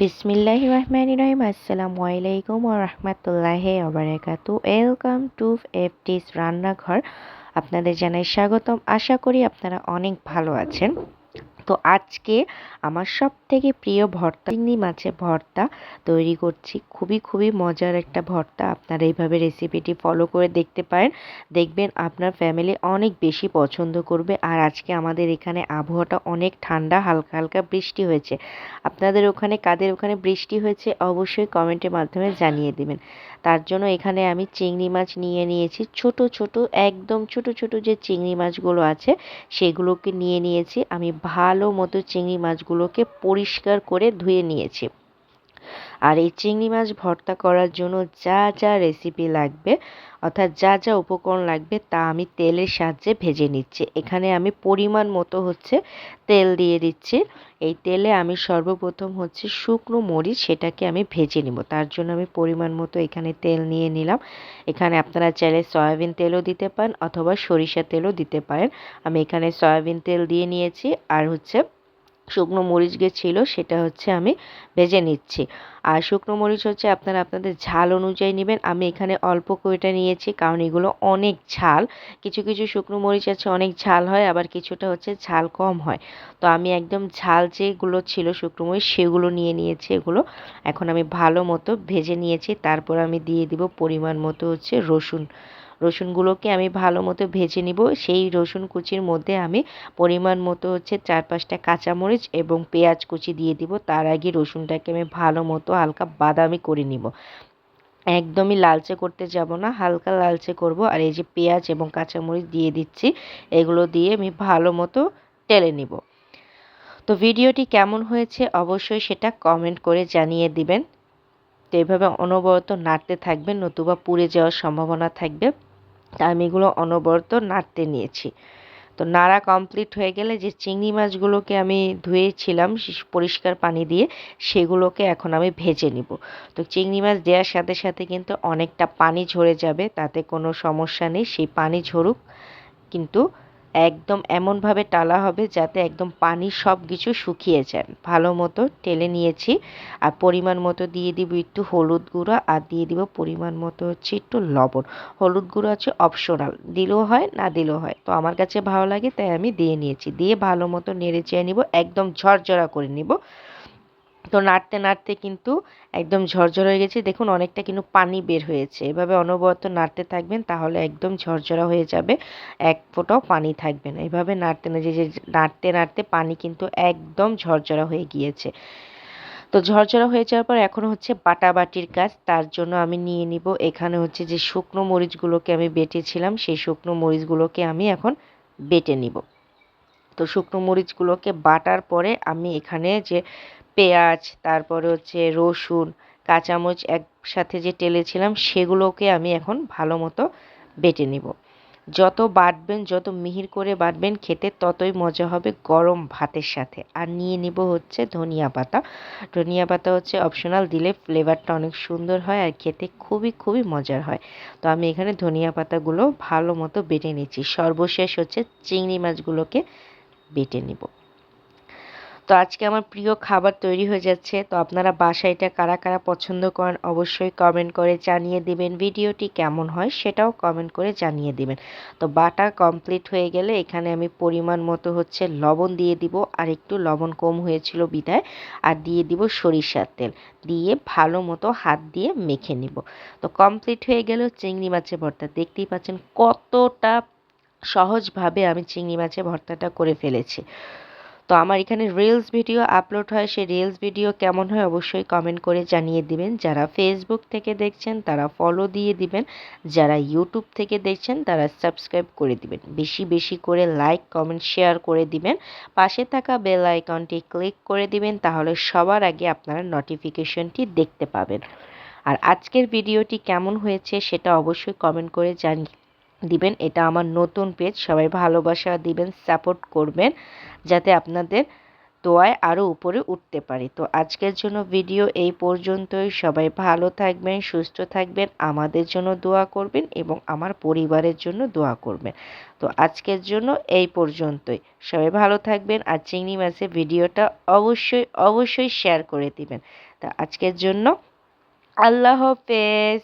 বিসমিল্লাহ রহমান রহিম। আসসালামু আলাইকুম রহমতুল্লাহ ওবরাকাতু ওয়েলকাম টু এফটিস রান্নাঘর। আপনাদের জানাই স্বাগতম। আশা করি আপনারা অনেক ভালো আছেন। তো আজকে আমার সব থেকে প্রিয় ভর্তা, চিংড়ি মাছের ভর্তা তৈরি করছি। খুবই খুবই মজার একটা ভর্তা। আপনারা এইভাবে রেসিপিটি ফলো করে দেখতে পারেন। দেখবেন আপনার ফ্যামিলি অনেক বেশি পছন্দ করবে। আর আজকে আমাদের এখানে আবহাওয়াটা অনেক ঠান্ডা, হালকা হালকা বৃষ্টি হয়েছে। আপনাদের ওখানে, কাদের ওখানে বৃষ্টি হয়েছে অবশ্যই কমেন্টের মাধ্যমে জানিয়ে দেবেন। তার জন্য এখানে আমি চিংড়ি মাছ নিয়ে নিয়েছি। ছোট ছোট, একদম ছোট ছোট যে চিংড়ি মাছগুলো আছে, সেগুলোকে নিয়ে নিয়েছি। আমি ভালো মতো চিংড়ি মাছগুলোকে পরিষ্কার করে ধুয়ে নিয়েছি। আর এই চিংড়ি মাছ ভর্তা করার জন্য যা যা রেসিপি লাগবে, অর্থাৎ যা যা উপকরণ লাগবে তা আমি তেলের সাহায্যে ভেজে নিচ্ছি। এখানে আমি পরিমাণ মতো হচ্ছে তেল দিয়ে দিচ্ছি। এই তেলে আমি সর্বপ্রথম হচ্ছে শুকনো মরিচ সেটাকে আমি ভেজে নিব। তার জন্য আমি পরিমাণ মতো এখানে তেল নিয়ে নিলাম। এখানে আপনারা চাইলে সয়াবিন তেলও দিতে পারেন অথবা সরিষা তেলও দিতে পারেন। আমি এখানে সয়াবিন তেল দিয়ে নিয়েছি। আর হচ্ছে শুকনো মরিচ ছিল সেটা হচ্ছে আমি ভেজে নিচ্ছি। আর শুকনো মরিচ হচ্ছে আপনারা আপনাদের ঝাল অনুযায়ী নেবেন। আমি এখানে অল্প কয়টা নিয়েছি কারণ এগুলো অনেক ঝাল। কিছু কিছু শুকনো মরিচ আছে অনেক ঝাল হয়, আবার কিছুটা হচ্ছে ঝাল কম হয়। তো আমি একদম ঝাল যেগুলো ছিল শুকনো মরিচ সেগুলো নিয়ে নিয়েছি, এগুলো এখন আমি ভালো মতো ভেজে নিয়েছি। তারপর আমি দিয়ে দিব পরিমাণ মতো হচ্ছে রসুন। রসুনগুলোকে আমি ভালো মতো ভেজে নিব। সেই রসুন কুচির মধ্যে আমি পরিমাণ মতো হচ্ছে চার পাঁচটা কাঁচামরিচ এবং পেঁয়াজ কুচি দিয়ে দিব। তার আগে রসুনটাকে আমি ভালো মতো হালকা বাদামি করে নিব। একদমই লালচে করতে যাব না, হালকা লালচে করব। আর এই যে পেঁয়াজ এবং কাঁচামরিচ দিয়ে দিচ্ছি, এগুলো দিয়ে আমি ভালো মতো টেলে নিব। তো ভিডিওটি কেমন হয়েছে অবশ্যই সেটা কমেন্ট করে জানিয়ে দিবেন। তো এভাবে অনবরত নাড়তে থাকবেন, নতুবা পুড়ে যাওয়ার সম্ভাবনা থাকবে। আমি এগুলো অনবরত নাড়তে নিয়েছি। তো নাড়া কমপ্লিট হয়ে গেলে যে চিংড়ি মাছগুলোকে আমি ধুয়েছিলাম পরিষ্কার পানি দিয়ে, সেগুলোকে এখন আমি ভেজে নিব। তো চিংড়ি মাছ দেওয়ার সাথে সাথে কিন্তু অনেকটা পানি ঝরে যাবে, তাতে কোনো সমস্যা নেই। সেই পানি ঝরুক, কিন্তু একদম এমনভাবে টালা হবে যাতে একদম পানি সব কিছু শুকিয়ে যায়। ভালো মতো টেলে নিয়েছি আর পরিমাণ মতো দিয়ে দিব একটু হলুদ গুঁড়ো আর দিয়ে দিব পরিমাণ মতো হচ্ছে একটু লবণ। হলুদ গুঁড়ো হচ্ছে অপশনাল দিলেও হয়, না দিলেও হয়। তো আমার কাছে ভালো লাগে, তাই আমি দিয়ে নিয়েছি। দিয়ে ভালো মতো নেড়ে চেয়ে নিব, একদম ঝরঝরা করে নিব। তো নাড়তে নাড়তে কিন্তু একদম ঝরঝর হয়ে গেছে। দেখুন, অনেকটা কিন্তু পানি বের হয়েছে। এভাবে অনবরত নাড়তে থাকবেন, তাহলে একদম ঝরঝরা হয়ে যাবে। এক ফোঁটাও পানি থাকবে না। এভাবে নাড়তে না যে নাড়তে নাড়তে পানি কিন্তু একদম ঝরঝরা হয়ে গিয়েছে। তো ঝরঝরা হয়ে যাওয়ার পর এখন হচ্ছে বাটাবাটির কাজ। তার জন্য আমি নিয়ে নিব এখানে হচ্ছে যে শুকনো মরিচগুলোকে আমি বেটেছিলাম। সেই শুকনো মরিচগুলোকে আমি এখন বেটে নিব। তো শুকনো মরিচগুলোকে বাটার পরে আমি এখানে যে পেঁয়াজ, তারপরে হচ্ছে রসুন, কাঁচামরিচ একসাথে যে টেলেছিলাম, সেগুলোকে আমি এখন ভালো মতো বেটে নিব। যত বাটবেন, যত মিহির করে বাটবেন খেতে, ততই মজা হবে গরম ভাতের সাথে। আর নিয়ে নিব হচ্ছে ধনিয়া পাতা। ধনিয়া পাতা হচ্ছে অপশনাল দিলে ফ্লেভারটা অনেক সুন্দর হয় আর খেতে খুবই খুবই মজার হয়। তো আমি এখানে ধনিয়া পাতাগুলো ভালো মতো বেটে নিচ্ছি। সর্বশেষ হচ্ছে চিংড়ি মাছগুলোকে বেটে নিব। তো আজকে আমার প্রিয় খাবার তৈরি হয়ে যাচ্ছে। তো আপনারা বাসায় এটা কারা কারা পছন্দ করেন অবশ্যই কমেন্ট করে জানিয়ে দিবেন। ভিডিওটি কেমন হয় সেটাও কমেন্ট করে জানিয়ে দিবেন। তো বাটা কমপ্লিট হয়ে গেলে এখানে আমি পরিমাণ মতো হচ্ছে লবণ দিয়ে দিব। আর একটু লবণ কম হয়েছিল বিদায় আর দিয়ে দিব সরিষার তেল। দিয়ে ভালো মতো হাত দিয়ে মেখে নিব। তো কমপ্লিট হয়ে গেল চিংড়ি মাছের ভর্তা। দেখতেই পাচ্ছেন কতটা সহজভাবে আমি চিংড়ি মাছের ভর্তাটা করে ফেলেছি। তো আমার এখানে রিলস ভিডিও আপলোড হয়, সেই রিলস ভিডিও কেমন হয় অবশ্যই কমেন্ট করে জানিয়ে দিবেন। যারা ফেসবুক থেকে দেখছেন, তারা ফলো দিয়ে দিবেন। যারা ইউটিউব থেকে দেখছেন, তারা সাবস্ক্রাইব করে দিবেন। বেশি বেশি করে লাইক কমেন্ট শেয়ার করে দিবেন। পাশে থাকা বেল আইকনটি ক্লিক করে দিবেন, তাহলে সবার আগে আপনারা নোটিফিকেশনটি দেখতে পাবেন। আর আজকের ভিডিওটি কেমন হয়েছে, সেটা অবশ্যই কমেন্ট করে জানিয়ে দিবেন, এটা আমার নতুন পেজ সবাই ভালোবাসা দিবেন সাপোর্ট করবেন, যাতে আপনাদের দোয়ায় আরও উপরে উঠতে পারি। তো আজকের জন্য ভিডিও এই পর্যন্তই। সবাই ভালো থাকবেন, সুস্থ থাকবেন, আমাদের জন্য দোয়া করবেন এবং আমার পরিবারের জন্য দোয়া করবেন। তো আজকের জন্য এই পর্যন্তই। সবাই ভালো থাকবেন আর চিংড়ি মাছের ভিডিওটা অবশ্যই অবশ্যই শেয়ার করে দিবেন। তা আজকের জন্য আল্লাহ হাফেজ।